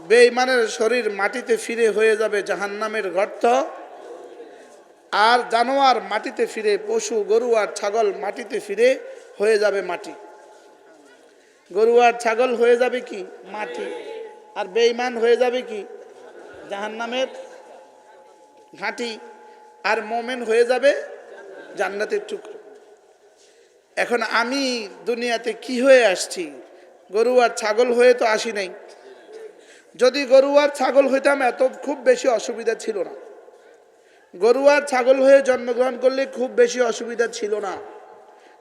বেঈমানের শরীর মাটিতে ফিরে হয়ে যাবে জাহান্নামের গর্ত। আর জানোয়ার মাটিতে ফিরে, পশু, গরু আর ছাগল মাটিতে ফিরে হয়ে যাবে মাটি। গরু আর ছাগল হয়ে যাবে কি? মাটি। আর বেঈমান হয়ে যাবে কি? জাহান্নামের ঘাঁটি। আর মোমেন হয়ে যাবে জান্নাতের টুকরো। এখন আমি দুনিয়াতে কি হয়ে আসছি? গরু আর ছাগল হয়ে তো আসি নাই। যদি গরু আর ছাগল হইতাম এত খুব বেশি অসুবিধা ছিল না। গরু আর ছাগল হয়ে জন্মগ্রহণ করলে খুব বেশি অসুবিধা ছিল না।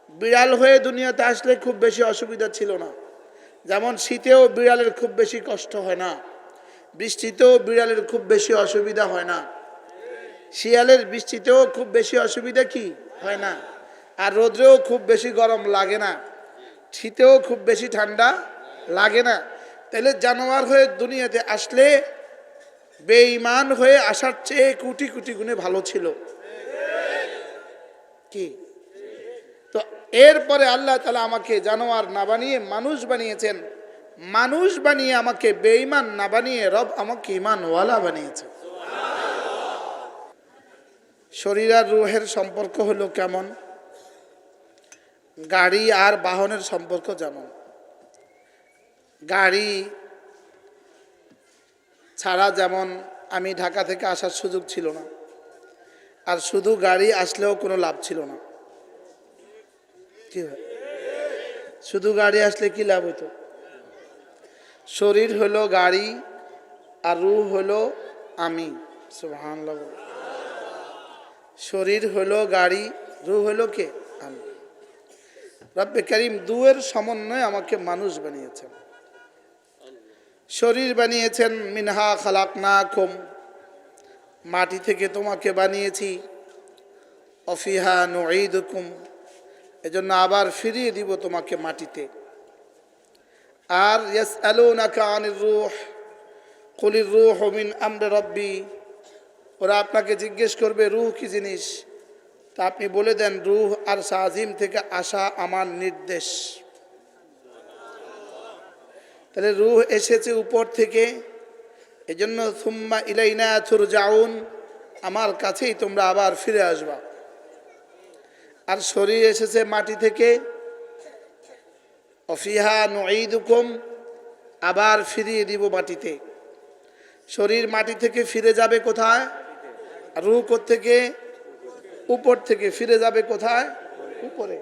বিড়াল হয়ে দুনিয়াতে আসলে খুব বেশি অসুবিধা ছিল না। যেমন শীতেও বিড়ালের খুব বেশি কষ্ট হয় না। বৃষ্টিতেও বিড়ালের খুব বেশি অসুবিধা হয় না। শিয়ালের বৃষ্টিতেও খুব বেশি অসুবিধা কি? হয় না। আর রোদ্রেও খুব বেশি গরম লাগে না। শীতেও খুব বেশি ঠান্ডা লাগে না। তাহলে জানোয়ার হয়ে দুনিয়াতে আসলে বেঈমান হয়ে আসার চেয়ে কোটি কোটি গুণে ভালো ছিল। কি? তো এরপরে আল্লাহ তালা আমাকে জানোয়ার না বানিয়ে মানুষ বানিয়েছেন। মানুষ বানিয়ে আমাকে বেঈমান না বানিয়ে রব আমাকে ইমানওয়ালা বানিয়েছে। শরীর আর রুহের সম্পর্ক হলো কেমন? গাড়ি আর বাহনের সম্পর্ক যেমন। গাড়ি ছাড়া যেমন আমি ঢাকা থেকে আসার সুযোগ ছিল না, আর শুধু গাড়ি আসলেও কোনো লাভ ছিল না। কি হয়? শুধু গাড়ি আসলে কি লাভ হতো শরীর হলো গাড়ি, আর রু হলো আমি শরীর হলো গাড়ি রু হলো কে? আমি। রব্বে করিম দুয়ের সমন্বয়ে আমাকে মানুষ বানিয়েছেন। শরীর বানিয়েছেন, মিনহা খালাক না কম মাটি থেকে তোমাকে বানিয়েছি। অফিহা নুঈদুকুম, এজন্য আবার ফিরিয়ে দিব তোমাকে মাটিতে। আর ইয়াস আলুনাকা আনির রুহ, কুলির রুহ মিন আমরে রব্বি। ওরা আপনাকে জিজ্ঞেস করবে, রুহ কি জিনিস? তা আপনি বলে দেন, রুহ আর সাজিম থেকে আসা আমার নির্দেশ। তাহলে রুহ এসেছে উপর থেকে। এজন্য সুম্মা ইলাইনা থুর যাউন আমার কাছেই তোমরা আবার ফিরে আসবা। আর শরীর এসেছে মাটি থেকে। অফিহা নুঈদুকুম, আবার ফিরিয়ে দিব মাটিতে। শরীর মাটি থেকে ফিরে যাবে কোথায়? রু থেকে উপর থেকে ফিরে যাবে কোথায়? উপরে।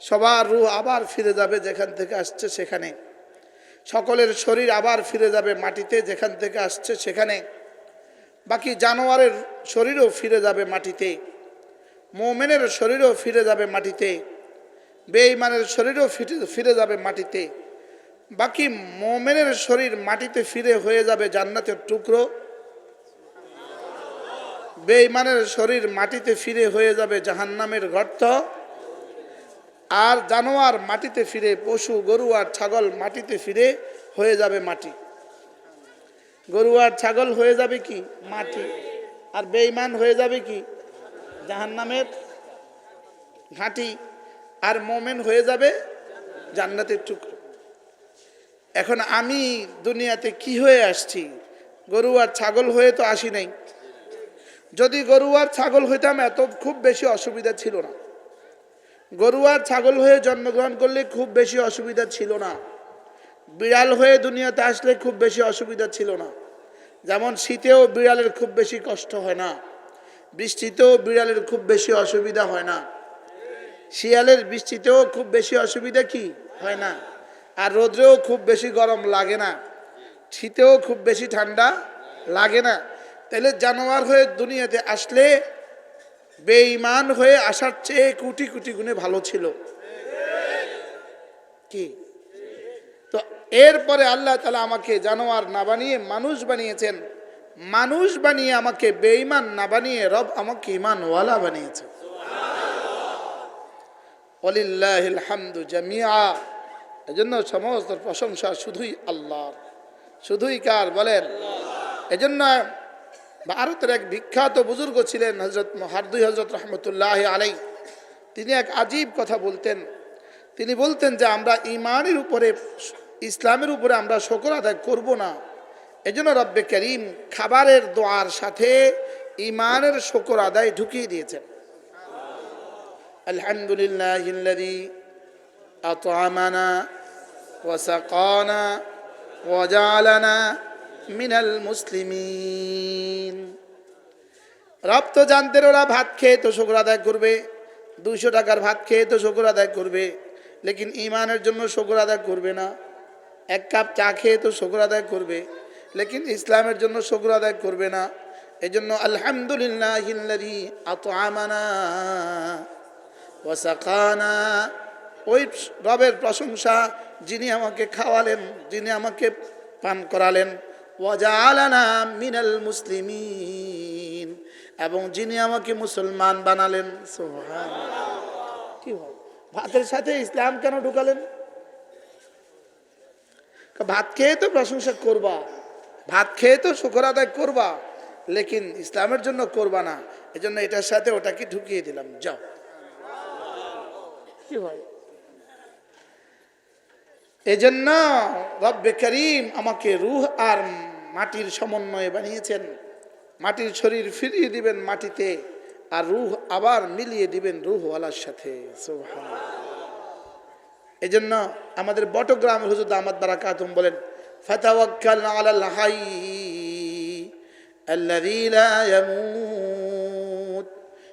সবার রু আবার ফিরে যাবে যেখান থেকে আসছে সেখানে। সকলের শরীর আবার ফিরে যাবে মাটিতে, যেখান থেকে আসছে সেখানে। বাকি জানোয়ারের শরীরও ফিরে যাবে মাটিতে। মোমেনের শরীরও ফিরে যাবে মাটিতে। বেঈমানের শরীরও ফিরে ফিরে যাবে মাটিতে। বাকি মোমেনের শরীর মাটিতে ফিরে হয়ে যাবে জান্নাতের টুকরো। বেঈমানের শরীর মাটিতে ফিরে হয়ে যাবে জাহান্নামের গর্ত। আর জানোয়ার মাটিতে ফিরে, পশু, গরু আর ছাগল মাটিতে ফিরে হয়ে যাবে মাটি। গরু আর ছাগল হয়ে যাবে কি? মাটি। আর বেঈমান হয়ে যাবে কি? জাহান্নামের ঘাঁটি। আর মোমেন হয়ে যাবে জান্নাতের টুকরো। এখন আমি দুনিয়াতে কি হয়ে আসছি? গরু আর ছাগল হয়ে তো আসি নাই। যদি গরু আর ছাগল হইতাম এত খুব বেশি অসুবিধা ছিল না। গরু আর ছাগল হয়ে জন্মগ্রহণ করলে খুব বেশি অসুবিধা ছিল না। বিড়াল হয়ে দুনিয়াতে আসলে খুব বেশি অসুবিধা ছিল না। যেমন শীতেও বিড়ালের খুব বেশি কষ্ট হয় না। বৃষ্টিতেও বিড়ালের খুব বেশি অসুবিধা হয় না। শিয়ালের বৃষ্টিতেও খুব বেশি অসুবিধা কি? হয় না। আর রোদ্রেও খুব বেশি গরম লাগে না। শীতেও খুব বেশি ঠান্ডা লাগে না। তাহলে জানোয়ার হয়ে দুনিয়াতে আসলে বেঈমান হয়ে আসার চেয়ে কোটি কোটি গুণে ভালো ছিল। কি? তো এরপরে আল্লাহ তালা আমাকে জানোয়ার না বানিয়ে মানুষ বানিয়েছেন। মানুষ বানিয়ে আমাকে বেঈমান না বানিয়ে রব আমাকে ইমানওয়ালা বানিয়েছে। জামিয়া এজন্য সমস্ত প্রশংসা শুধুই আল্লাহর। শুধুই কার বলেন? এজন্য ভারতের এক বিখ্যাত বুজুর্গ ছিলেন হজরত হারদুই হজরত রহমতুল্লাহ আলাই তিনি এক আজীব কথা বলতেন। তিনি বলতেন যে, আমরা ইমানের উপরে, ইসলামের উপরে আমরা শকর আদায় করব না। এজন্য রব্বে করিম খাবারের দোয়ার সাথে ইমানের শকর আদায় ঢুকিয়ে দিয়েছেন। আলহামদুলিল্লাহ আতআমানা ওয়াসাকানা ওয়াজালানা মিনাল মুসলিমিন। রপ্ত তো ওরা ভাত খেয়ে তো শকুর আদায় করবে, দুইশো টাকার ভাত খেয়ে তো শকুর আদায় করবে, লেকিন ইমানের জন্য শকুর আদায় করবে না। এক কাপ চা খেয়ে তো শকুর আদায় করবে, লেকিন ইসলামের জন্য শকুর আদায় করবে না। এই জন্য আলহামদুলিল্লাহ আত আমানা ওয়াসাখানা ওই রবের প্রশংসা যিনি আমাকে খাওয়ালেন, যিনি আমাকে পান করালেন ওয়াজালানা মিনাল মুসলিমিন। এবং যিনি আমাকে মুসলমান বানালেন ভাতের সাথে ইসলাম কেন ঢুকালেন? ভাত খেয়ে তো প্রশংসা করবা, ভাত খেয়ে তো শুকর আদায় করবা, লেকিন ইসলামের জন্য করবা না। এজন্য এটার সাথে ওটাকে ঢুকিয়ে দিলাম। যাও। কি হয় এজন্য রব্বে করিম আমাকে রুহ আর মাটির সমন্বয়ে বানিয়েছেন। মাটির শরীর ফিরিয়ে দিবেন মাটিতে আর রুহ আবার মিলিয়ে দিবেন রুহওয়ালার সাথে। সুবহান এজন্য আমাদের বটগ্রামের হুজুর আহমদ বলেন আল্লাযী লা ইয়ামুত।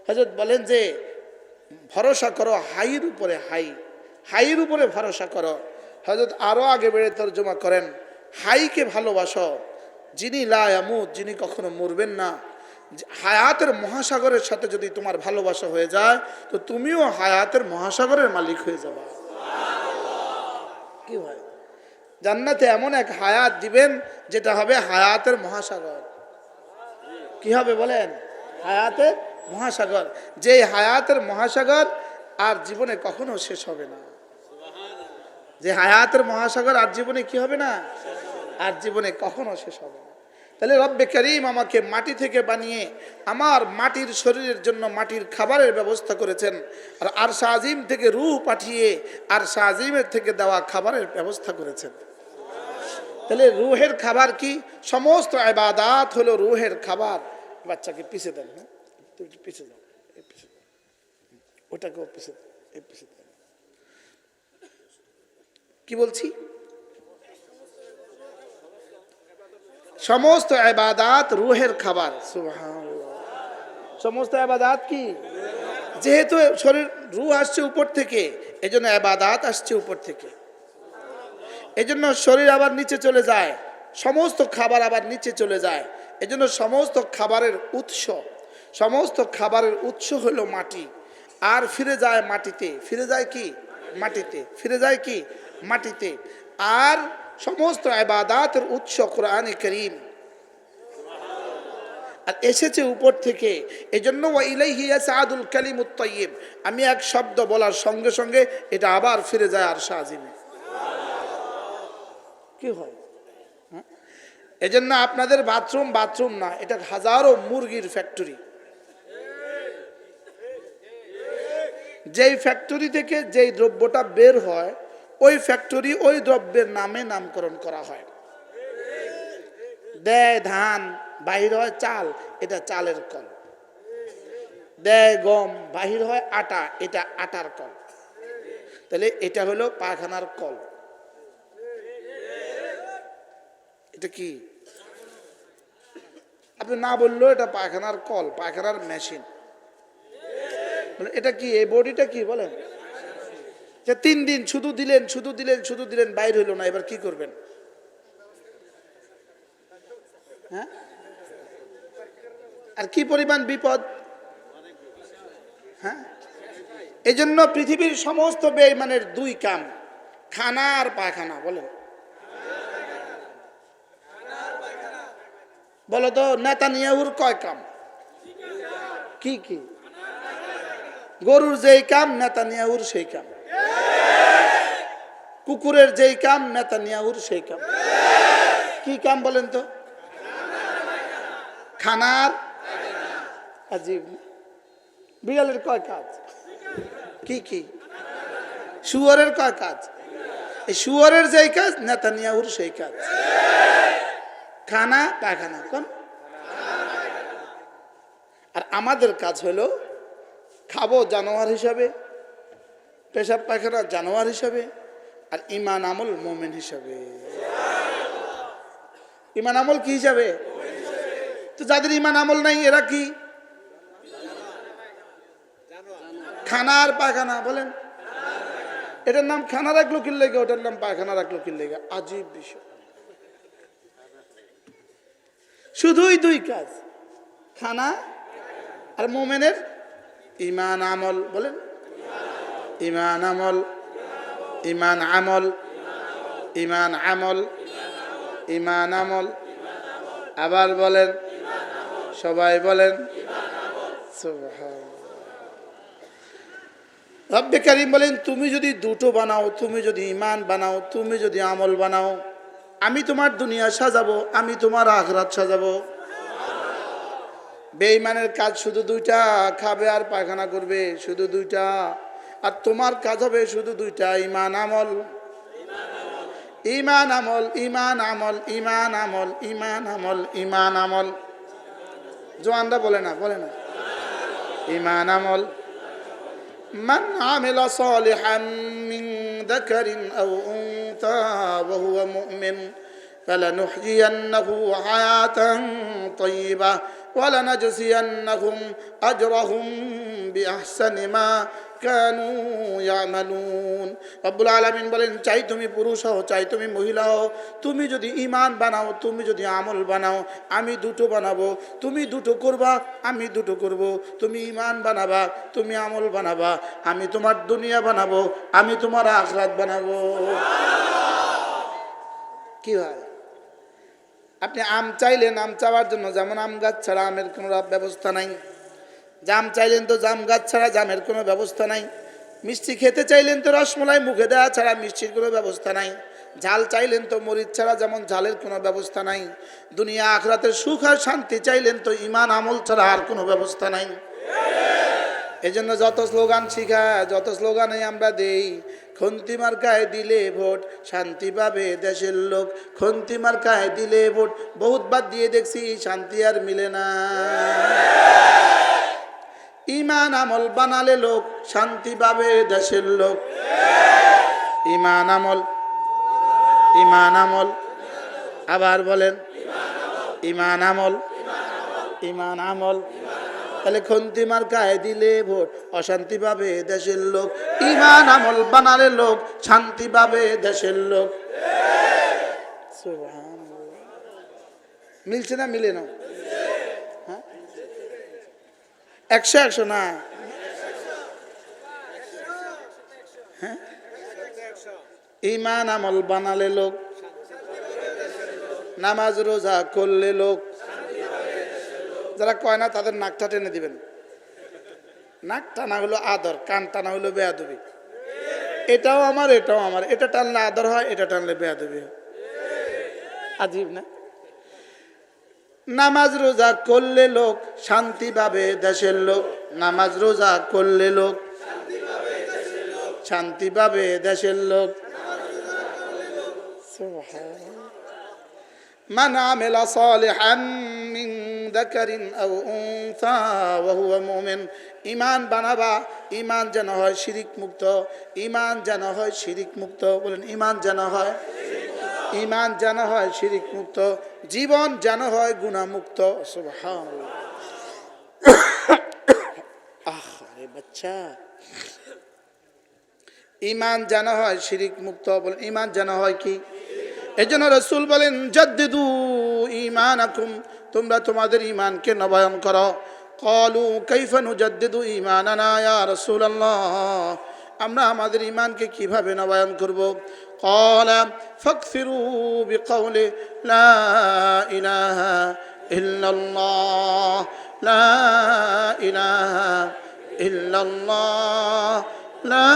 হযরত বলেন যে, ভরসা করো হাইয়ের উপরে হাই, হাইয়ের উপরে ভরসা করো। হজরত আরও আগে বেড়ে তর্জমা করেন, হাইকে ভালোবাসো, যিনি লায়ামুদ যিনি কখনো মরবেন না। হায়াতের মহাসাগরের সাথে যদি তোমার ভালোবাসা হয়ে যায়, তো তুমিও হায়াতের মহাসাগরের মালিক হয়ে যাবা। কি হয়? জান্নাতে এমন এক হায়াত দিবেন, যেটা হবে হায়াতের মহাসাগর। কি হবে বলেন? হায়াতের মহাসাগর। যে হায়াতের মহাসাগর আর জীবনে কখনো শেষ হবে না। যে হায়াতের মহাসাগর আর জীবনে কি হবে না? আর জীবনে কখনো শেষ হবে না। তাহলে রব্বে করিম আমাকে মাটি থেকে বানিয়ে আমার মাটির শরীরের জন্য মাটির খাবারের ব্যবস্থা করেছেন আর আর শাহজিম থেকে রুহ পাঠিয়ে আর শাহজিমের থেকে দেওয়া খাবারের ব্যবস্থা করেছেন। তাহলে রুহের খাবার কি? সমস্ত আবাদাত হলো রুহের খাবার। বাচ্চাকে পিছিয়ে দেন না তুমি একটু পিছে যাও এই ওটাকেও পিছে দাও, এই পিছে দাও। কি বলছি? সমস্ত আবাদাত রুহের খাবার। সমস্ত আবাদাত কি? যেহেতু শরীর রুহ আসছে উপর থেকে, এজন্য আবাদাত আসছে উপর থেকে। এজন্য শরীর আবার নিচে চলে যায়, সমস্ত খাবার আবার নিচে চলে যায়। এজন্য সমস্ত খাবারের উৎস, সমস্ত খাবারের উৎস হলো মাটি। আর ফিরে যায় মাটিতে। ফিরে যায় কি? মাটিতে। ফিরে যায় কি? মাটিতে। আর সমস্ত আবাদাতের উৎস কোরআনে করিম। আর এসেছে উপর থেকে। এই জন্য সাদুল কালিমুত তাইয়িব। আমি এক শব্দ বলার সঙ্গে সঙ্গে এটা আবার ফিরে যায় আর সাজিমে। কি হয়? হ্যাঁ? এজন্য আপনাদের বাথরুম বাথরুম না, এটা হাজারো মুরগির ফ্যাক্টরি। যেই ফ্যাক্টরি থেকে যেই দ্রব্যটা বের হয় ওই ফ্যাক্টরি ওই দ্রব্যের নামে নামকরণ করা হয়। দেয় ধান, বাহির হয় চাল, এটা চালের কল। দেয় গম, বাহির হয় আটা, এটা আটার কল। তাহলে এটা হলো পায়খানার কল। এটা কি? আপনি না বললেও এটা পায়খানার কল, পায়খানার মেশিন। এটা কি? এই বডিটা কি? বলেন। যে তিন দিন শুধু দিলেন শুধু দিলেন শুধু দিলেন, বাইর হইল না, এবার কি করবেন? হ্যাঁ? আর কি পরিমাণ বিপদ? হ্যাঁ? এই জন্য পৃথিবীর সমস্ত বেইমানের দুই কাম, খানা আর পায়খানা, বলেন। বলো তো, নেতানিয়াহুর কয় কাম? কি কি? গরুর যেই কাম নেতা নেতানিয়াহুর সেই কাম। কুকুরের যেই কাম, নেতানিয়াহুর সেই কাম। কি কাম বলেন তো? খানার? বিড়ালের কয় কাজ? কি কি? শুয়ারের কয় কাজ? এই শুয়ারের যেই কাজ, নেতানিয়াহুর সেই কাজ। খানা, পায়খানা, কোন? আর আমাদের কাজ হলো, খাব জানোয়ার হিসাবে, পেশাব পায়খানা জানোয়ার হিসাবে আর ইমান আমল মোমেন হিসাবে। ইমান আমল কি হিসাবে? তো যাদের ইমান আমল নাই, এরা কি? খানা আর পায়খানা, বলেন। এটার নাম খানা রাখল কি লেগে? ওটার নাম পায়খানা রাখল কি লেগে? আজীব বিষয়। শুধুই দুই কাজ, খানা আর মোমেনের ইমান আমল, বলেন। ইমান আমল ইমান আমল ইমান আমল ইমান আমল। আবার বলেন, সবাই বলেন রব্বে কারিম বলেন, তুমি যদি দুটো বানাও, তুমি যদি ইমান বানাও, তুমি যদি আমল বানাও, আমি তোমার দুনিয়া সাজাবো, আমি তোমার আখরাত সাজাবো। বেঈমানের কাজ শুধু দুইটা, খাবে আর পায়খানা করবে, শুধু দুইটা। আর তোমার কাজ হবে শুধু দুইটা ইমান আমল ইমান আমল ইমান আমল ইমান আমল ইমান আমল ইমান আমল জোয়ানরা বলে না বলে না ইমান আমল من عمل صالحا من ذكر أو أنثى وهو مؤمن فلنحيينه حياة طيبة ولنجزينهم أجرهم بأحسن ما কানু ইয়ামালুন। রব্বুল আলামিন বলেন, চাই তুমি পুরুষ হও, চাই তুমি মহিলা হও। তুমি যদি ইমান বানাও, তুমি যদি আমল বানাও, আমি দুটো বানাবো। তুমি দুটো করবা, আমি দুটো করব। তুমি ইমান বানাবা, তুমি আমল বানাবা। আমি তোমার দুনিয়া বানাবো, আমি তোমার আখরাত বানাবো। কি হয়? আপনি আম চাইলেন, আম চাওয়ার জন্য, যেমন আম গাছ ছাড়া আমের কোনো ব্যবস্থা নাই। জাম চাইলেন তো জাম গাছ ছাড়া জামের কোনো ব্যবস্থা নাই। মিষ্টি খেতে চাইলেন তো রসমলাই মুখে দেওয়া ছাড়া মিষ্টির কোনো ব্যবস্থা নাই। ঝাল চাইলেন তো মরিচ ছাড়া যেমন ঝালের কোনো ব্যবস্থা নাই। দুনিয়া আখরাতের সুখ আর শান্তি চাইলেন তো ইমান আমল ছাড়া আর কোনো ব্যবস্থা নাই। এই জন্য যত স্লোগান শিখা, যত স্লোগানে আমরা দেই, খন্তি মার্কায় দিলে ভোট, শান্তি পাবে দেশের লোক। খন্তি মার্কায় দিলে ভোট বহুতবার দিয়ে দেখছি শান্তি আর মিলে না। ইমান আমল বানালে লোক শান্তি পাবে দেশের লোক। ইমান আমল। ইমান আমল। আবার বলেন, ইমান আমল। ইমান আমল। তাহলে খন্তি মার্কায় দিলে ভোট অশান্তি পাবে দেশের লোক। ইমান আমল বানালে লোক শান্তি পাবে দেশের লোক। মিলছে না মিলে না হ্যাঁ? একশো একশো, না। হ্যাঁ? ইমান আমল বানালে লোক। নামাজ রোজা করলে লোক। যারা কয় না, তাদের নাকটা টেনে দিবেন। নাক টানা হলো আদর, কান টানা হলো বেয়াদবি। এটাও আমার এটাও আমার। এটা টানলে আদর হয়, এটা টানলে বেয়াদবি হয়। আজীব না? নামাজ রোজা করলে লোক শান্তি পাবে দেশের লোক নামাজ রোজা করলে লোক শান্তি পাবে দেশের লোক সুবহান من عمل صالحا من ذكر أو أنثى وهو مؤمن ইমান বানাবা ইমান যেন হয় শিরিক মুক্ত ইমান যেন হয় শিরিক মুক্ত বলেন ইমান যেন হয় ইমান যেন হয় শিরিক মুক্ত জীবন যেন হয় গুণামুক্ত আহ ইমান যেন হয় শিরিক মুক্ত বলেন ইমান যেন হয় কি? এই জন্য রসুল বলেন, জদ্দিদু ইমান আকুম তোমরা তোমাদের ইমানকে নবায়ন করো। কলু কৈফানু জদ্দিদু ইমানানা ইয়া রসুল আমরা আমাদের ইমানকে কিভাবে নবায়ন করব قال فاكثروا بقول لا إله إلا الله لا إله إلا الله لا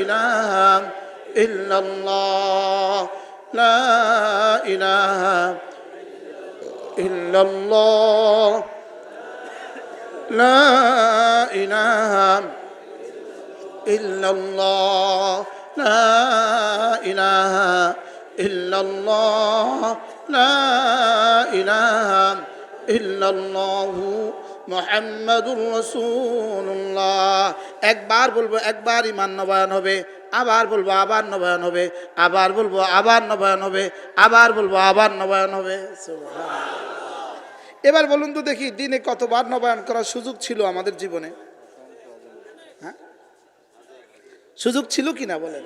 إله إلا الله لا إله إلا الله لا إله إلا الله لا إله إلا الله لا إله إلا الله মোহাম্মদুর রসুল্লাহ একবার বলবো একবার ইমান নবায়ন হবে আবার বলবো আবার নবায়ন হবে আবার বলবো আবার নবায়ন হবে আবার বলবো আবার নবায়ন হবে সুবহানাল্লাহ। এবার বলুন তো দেখি দিনে কতবার নবায়ন করার সুযোগ ছিল আমাদের জীবনে সুযোগ ছিল কি না বলেন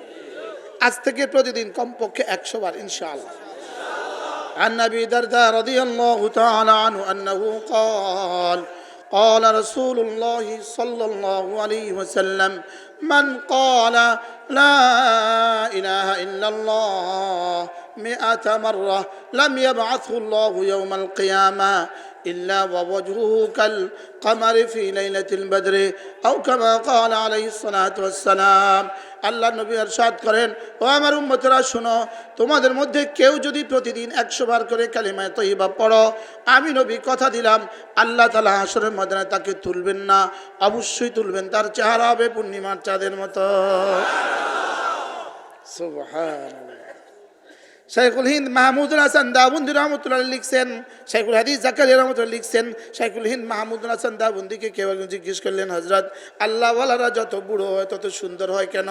আজ থেকে প্রতিদিন কমপক্ষে একশো বার ইনশাআল্লাহ عن ابي درداء رضي الله تعالى عنه انه قال قال رسول الله صلى الله عليه وسلم من قال لا اله الا الله مئة مره لم يبعثه الله يوم القيامه الا ووجهه كالقمر في ليله البدر او كما قال عليه الصلاه والسلام আল্লাহ নবী আরশাদ করেন ও আমার উম্মতেরা শোনো তোমাদের মধ্যে কেউ যদি প্রতিদিন একশো বার করে কালিমায় তৈবা পড়ো আমি নবী কথা দিলাম আল্লাহ তালা হাসরের ময়দানে তাকে তুলবেন না অবশ্যই তুলবেন তার চেহারা হবে পূর্ণিমার চাঁদের মতো সুবহানাল্লাহ শাইখুল হিন্দ মাহমুদুল হাসান দাবুন্দি রহমতুল্লাহ লিখছেন শাইখুল হাদিস জাকারিয়া রহমতুল্লাহ লিখছেন শাইখুল হিন্দ মাহমুদুল হাসান দাবুন্দিকে কেউ একজন জিজ্ঞেস করলেন হজরত আল্লাহওয়ালারা যত বুড়ো হয় তত সুন্দর হয় কেন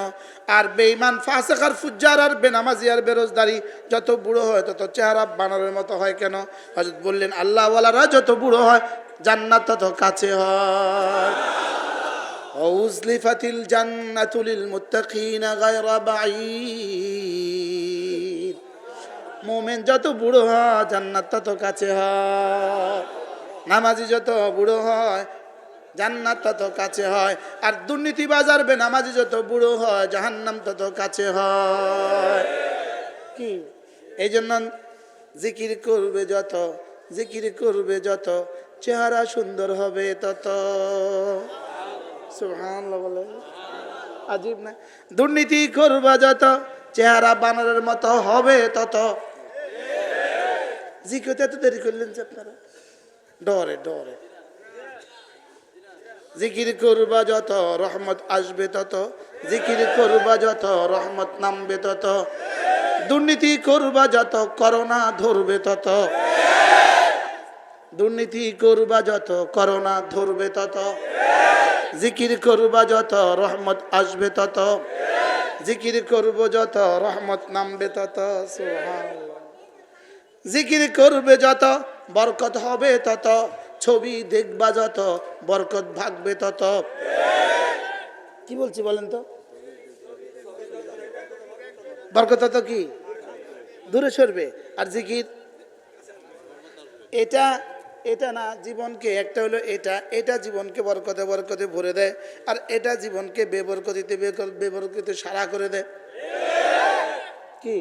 আর বেঈমান ফাসেকার ফুজ্জার আর বেনামাজি আর বেরোজদারি যত বুড়ো হয় তত চেহারা বানরের মতো হয় কেন হজরত বললেন আল্লাহওয়ালারা যত বুড়ো হয় জান্নাত তত কাছে হয় وأزلفت الجنة للمتقين غير بعيد মোমেন যত বুড়ো হয়, জান্নাত তত কাছে হয়। নামাজি যত বুড়ো হয়, জান্নাত তত কাছে হয়। আর দুর্নীতি বাজার বে নামাজি যত বুড়ো হয়, জাহান্নাম তত কাছে হয়। কি? এই জন্য জিকির করবে যত, জিকির করবে যত, চেহারা সুন্দর হবে তত। সুবহানাল্লাহ বলে। আজীব না? দুর্নীতি করবা যত, চেহারা বানরের মতো হবে তত। জিকিরতে এত দেরি করলেন যে আপনারা? ডরে ডরে। জিকির করবা যত রহমত আসবে তত, জিকির করবা যত রহমত নামবে তত, দুর্নীতি করবা যত, করোনা ধরবে তত। দুর্নীতি করবা যত, করোনা ধরবে তত। জিকির করবা যত, রহমত আসবে তত। জিকির করব যত, রহমত নামবে তত। সুবহানাল্লাহ। জিকির করবে যত, বরকত হবে তত, ছবি দেখবা যত, বরকত ভাগবে তত। কি বলছি বলেন তো? বরকত তত কি? দূরে সরবে। আর জিকির? এটা এটা না, জীবনকে, একটা হলো এটা এটা জীবনকে বরকতে বরকতে ভরে দেয়, আর এটা জীবনকে বেবরকতিতে বেবরকতিতে সারা করে দেয়। কি?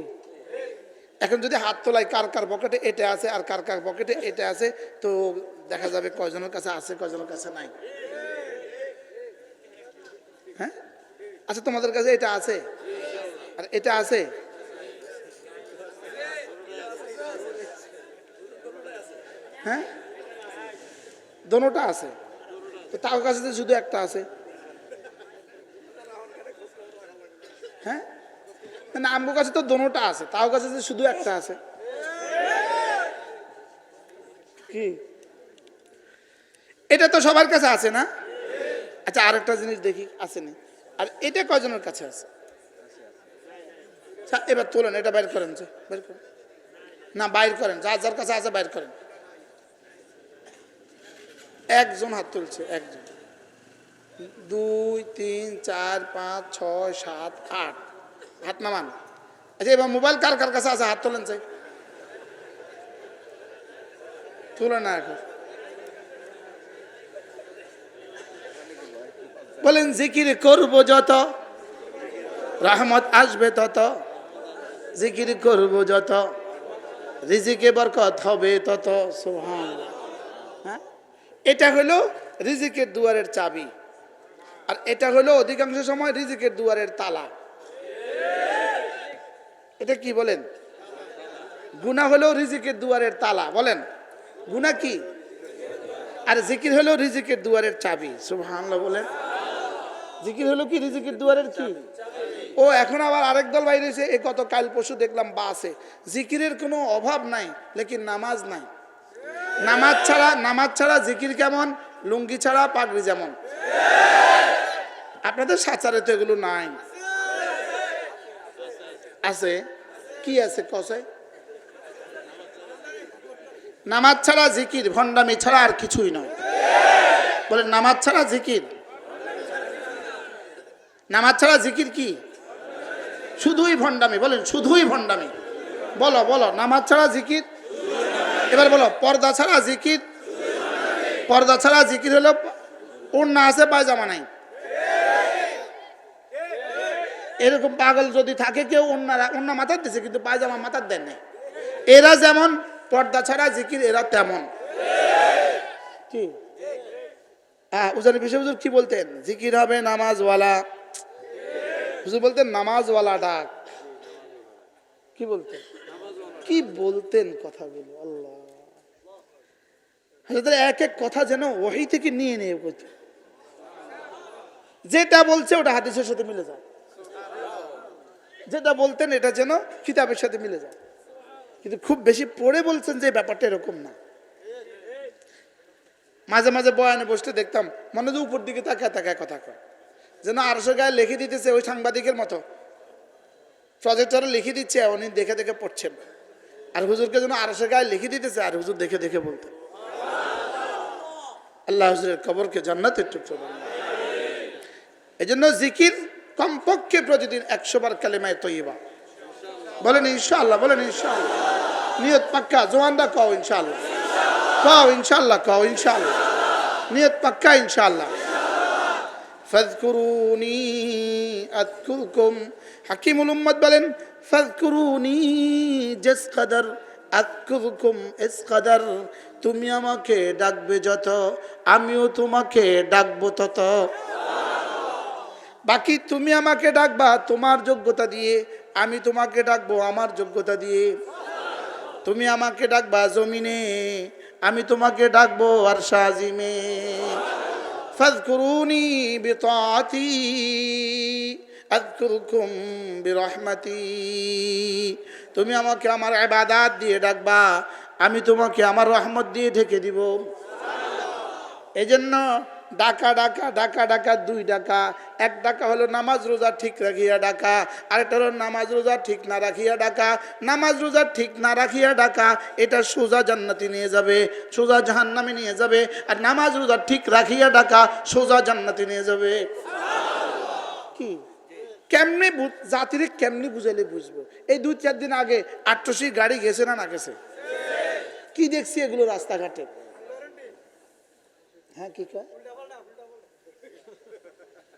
এখন যদি হাত তোলাই, কার কার পকেটে এটা আছে আর কার কার পকেটে এটা আছে, তো দেখা যাবে কয়জনের কাছে আছে, কয়জনের কাছে নাই। হ্যাঁ? আচ্ছা তোমাদের কাছে এটা আছে? আর এটা আছে? হ্যাঁ? দোনোটা আছে। তো তার কাছে শুধু একটা আছে। হ্যাঁ? না আমগো কাছে তো দোনোটা আছে তাও কাছে যে শুধু একটা আছে। কি? এটা তো সবার কাছে আছে না? আচ্ছা আরেকটা জিনিস দেখি আছে নি আর এটা কয়জনের কাছে আছে? আচ্ছা, এবার তোলেন এটা বাইর করেন যে, বের করেন। না বাইর করেন যার যার কাছে আছে বাইর করেন। একজন হাত তুলছে একজন। দুই তিন চার পাঁচ ছয় সাত আট। হাত নামান। আচ্ছা এবার মোবাইল কার কার কাছে আছে? হাত তোলেন চাই তুলে না এখন বলেন জিকির করব যত রহমত আসবে তত। জিকির করব যত রিজিকে বরকত হবে তত। সুবহান হ্যাঁ এটা হলো রিজিকের দুয়ারের চাবি। আর এটা হলো অধিকাংশ সময় রিজিকের দুয়ারের তালা। এটা কি বলেন? গুণা হলো রিজিকের দুয়ারের তালা, বলেন। গুণা কি? আর জিকির হলো রিজিকের দুয়ারের চাবি, সুবহানাল্লাহ বলেন। জিকির হলো কি? রিজিকের দুয়ারের কি? ও, এখন আবার আরেক দল বাইরে এ কত কাল পশু দেখলাম বাসে জিকিরের কোনো অভাব নাই, লেকিন নামাজ নাই। নামাজ ছাড়া নামাজ ছাড়া জিকির কেমন? লুঙ্গি ছাড়া, পাগড়ি যেমন। আপনাদের সাচারে তো এগুলো নাই। আছে? কি আছে কসে? নামাজ ছাড়া জিকির, ভণ্ডামি ছাড়া আর কিছুই নয়। বলে নামাজ ছাড়া জিকির। নামাজ ছাড়া জিকির কি? শুধুই ভণ্ডামি, বলেন, শুধুই ভণ্ডামি। বলো বলো, নামাজ ছাড়া জিকির? এবার বলো, পর্দা ছাড়া জিকির? পর্দা ছাড়া জিকির হলো, ওড়না আছে, পায়জামা নাই। এরকম পাগল যদি থাকে, কেউ অন্যরা, অন্য মাথার দিছে, কিন্তু পায়জামা মাথার দেন নাই। এরা যেমন, পর্দা ছাড়া জিকির, এরা তেমন। কি? হ্যাঁ উজানি বিষয়, হুজুর কি বলতেন? জিকির হবে নামাজওয়ালা। হুজুর বলতেন, নামাজওয়ালা ডাক। কি বলতেন? কি বলতেন কথাগুলো, আল্লাহ। হাজরতের এক এক কথা যেন ওহি থেকে নিয়ে নিয়ে যেটা বলছে, ওটা হাদিসের সাথে মিলে যায়। যেটা বলতেন, এটা যেন কিতাবের সাথে মিলে যায়। কিন্তু খুব বেশি পড়ে বলছেন যে ব্যাপারটা এরকম না। মাঝে মাঝে বয়ানে বসতে দেখতাম, মনে হয় উপর দিকে তাকায় তাকায় কথা কয়। যেন আরশো গায়ে লিখে দিতেছে ওই সাংবাদিকের মতো। প্রজেক্টরে লিখে দিচ্ছে, উনি দেখে দেখে পড়ছেন। আর হুজুরকে যেন আরশো গায়ে লিখে দিতেছে, আর হুজুর দেখে দেখে বলতেন আল্লাহ হুজুরের কবরকে জান্নাতের টুকরো এই জন্য জিকির কমপক্ষে প্রতিদিন একশো বার কালেমায় তৈবা বলেন ইনশাআল্লাহ বলেন ইনশাআল্লাহ। নিয়ত পাক্কা, জোয়ানরা কও ইনশাআল্লাহ। কও ইনশাআল্লাহ কও ইনশাআল্লাহ। নিয়ত পাক্কা ইনশাআল্লাহ। ফাজকুরুনি আযকুরকুম। হাকিমুল উম্মত বলেন ফাজকুরুনি জাস কদর আযকুরকুম ইস কদর তুমি আমাকে ডাকবে যত, আমিও তোমাকে ডাকবো তত। বাকি তুমি আমাকে ডাকবা, তোমার যোগ্যতা দিয়ে আমি তোমাকে ডাকবো, আমার যোগ্যতা দিয়ে। তুমি আমাকে ডাকবা জমিনে, আমি তোমাকে ডাকবো আর সাজিমে আযকুরকুম বিরহমাতি। তুমি আমাকে আমার ইবাদত দিয়ে ডাকবা, আমি তোমাকে আমার রহমত দিয়ে ঢেকে দিব। এজন্য ডাকা ডাকা ডাকা ডাকা, দুই ডাকা। এক ডাকা হলো নামাজ রোজা ঠিক রাখিয়া ডাকা, আরেকটা হলো নামাজ রোজা ঠিক না রাখিয়া ডাকা। নামাজ রোজা ঠিক না রাখিয়া ডাকা, এটা সোজা জান্নাতি নিয়ে যাবে, সোজা জাহান্নামে নিয়ে যাবে। আর নামাজ রোজা ঠিক রাখিয়া ডাকা, সোজা জান্নাতি নিয়ে যাবে। কি? কেমনি জাতিরে কেমনি বুঝাইলে বুঝব? এই দুই, চার দিন আগে আটশি গাড়ি গেছে না না গেছে? কি দেখছি এগুলো রাস্তাঘাটে? হ্যাঁ কি কয়?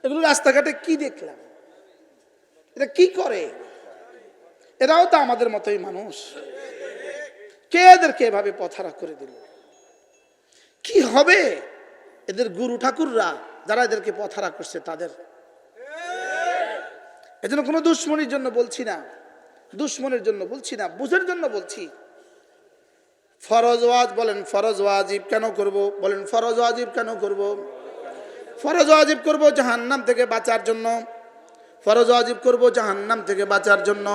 এগুলো রাস্তাঘাটে কি দেখলাম? এটা কি করে? এরাও তো আমাদের মতোই মানুষ। কে এদেরকে এভাবে পথারা করে দিল? কি হবে? এদের গুরু ঠাকুররা যারা এদেরকে পথারা করছে তাদের। এজন্য কোনো দুশ্মনির জন্য বলছি না। দুশ্মনের জন্য বলছি না, বুঝের জন্য বলছি। ফরজ ওয়াজ বলেন, ফরজ ওয়াজিব কেন করব? বলেন, ফরজ ওয়াজিব কেন করব? ফরজ ওয়াজিব করব জাহান্নাম থেকে বাঁচার জন্য। ফরজ ওয়াজিব করব জাহান্নাম থেকে বাঁচার জন্য।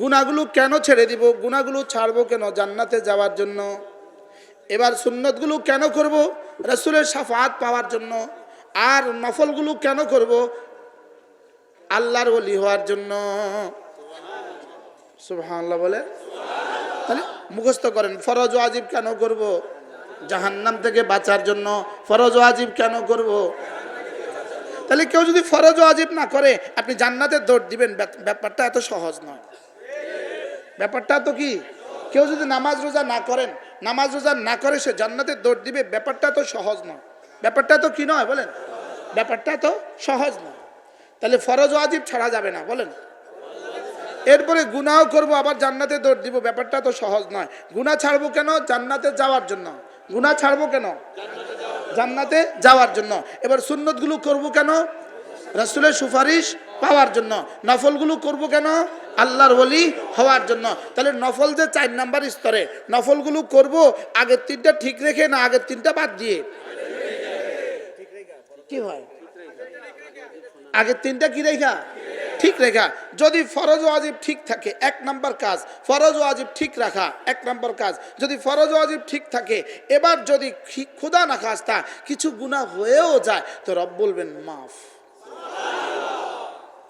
গুণাগুলো কেন ছেড়ে দিব? গুণাগুলো ছাড়বো কেন জান্নাতে যাওয়ার জন্য? এবার সুন্নতগুলো কেন করব? রসুলের সাফাত পাওয়ার জন্য। আর নফলগুলো কেন করব? আল্লাহর ওলি হওয়ার জন্য। সুবহানাল্লাহ বলে? তাহলে মুখস্থ করেন, ফরজ ওয়াজিব কেন করব? জাহান্নাম থেকে বাঁচার জন্য ফরজ ওয়াজিব কেন করব? তাহলে কেউ যদি ফরজ ওয়াজিব না করে, আপনি জান্নাতে দৌড় দিবেন। ব্যাপারটা এত সহজ নয়। ব্যাপারটা তো কি? কেউ যদি নামাজ রোজা না করেন, নামাজ রোজা না করে সে জান্নাতে দৌড় দিবে, ব্যাপারটা তো সহজ নয়। ব্যাপারটা তো কি নয় বলেন? ব্যাপারটা তো সহজ নয়। তাহলে ফরজ ওয়াজিব ছাড়া যাবে না, বলেন। এরপরে গুনাও করব, আবার জান্নাতে দৌড় দিব, ব্যাপারটা তো সহজ নয়। গুনাহ ছাড়বো কেন? জান্নাতে যাওয়ার জন্য। গুনাহ ছাড়বো কেন? জান্নাতে যাওয়ার জন্য। এবার সুন্নতগুলো করব কেন? রাসূলের সুপারিশ পাওয়ার জন্য। নফলগুলো করব কেন? আল্লাহর ওলি হওয়ার জন্য। তাহলে নফল যে চার নাম্বার স্তরে, নফলগুলো করব, আগের তিনটা ঠিক রেখে না আগের তিনটা বাদ দিয়ে? কি হয়? আগের তিনটা কি রেখা? ঠিক রেখা। যদি ফরজ ও আজিব ঠিক থাকে, এক নম্বর কাজ, ফরজ ও আজিব ঠিক রাখা, এক নম্বর কাজ। যদি ফরজ ও আজিব ঠিক থাকে, এবার যদি খুদা না খাস্তা কিছু গুণা হয়েও যায়, তো রব বলবেন, মাফ।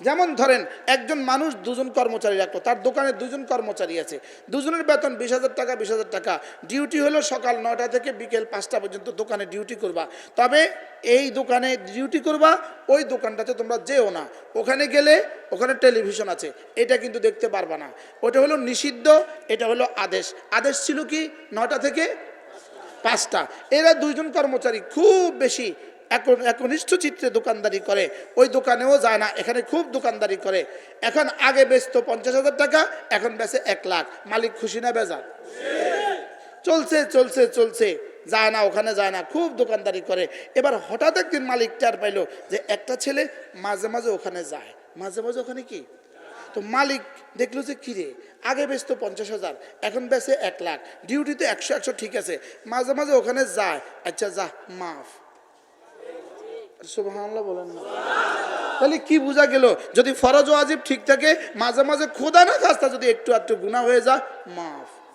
যেমন ধরেন, একজন মানুষ দুজন কর্মচারী রাখল, তার দোকানে দুজন কর্মচারী আছে। দুজনের বেতন বিশ হাজার টাকা, বিশ হাজার টাকা। ডিউটি হলো সকাল নয়টা থেকে বিকেল পাঁচটা পর্যন্ত দোকানে ডিউটি করবা। তবে এই দোকানে ডিউটি করবা, ওই দোকানটাতে তোমরা যেও না। ওখানে গেলে ওখানে টেলিভিশন আছে, এটা কিন্তু দেখতে পারবা না। ওটা হলো নিষিদ্ধ, এটা হলো আদেশ। আদেশ ছিল কি? নয়টা থেকে পাঁচটা। এরা দুইজন কর্মচারী, খুব বেশি এখন একনিষ্ঠ চিত্রে দোকানদারি করে, ওই দোকানেও যায় না, এখানে খুব দোকানদারি করে। এখন আগে বেচতো পঞ্চাশ হাজার টাকা, এখন বেচে এক লাখ। মালিক খুশি না বেজার? চলছে চলছে চলছে। যায় না, ওখানে যায় না, খুব দোকানদারি করে। এবার হঠাৎ একদিন মালিক টার পাইলো যে একটা ছেলে মাঝে মাঝে ওখানে যায়। মাঝে মাঝে ওখানে কি? তো মালিক দেখল যে কিরে, আগে বেচতো পঞ্চাশ হাজার, এখন বেচে এক লাখ। ডিউটিতে একশো একশো ঠিক আছে, মাঝে মাঝে ওখানে যায়। আচ্ছা যা, মাফ। সুবহানাল্লাহ বলেন না। তাহলে কি বোঝা গেল? যদি ফরজ ও আজিব ঠিক থাকে, মাঝে মাঝে খোদা না খাস্তা যদি একটু একটু গুণা হয়ে যা মাফ।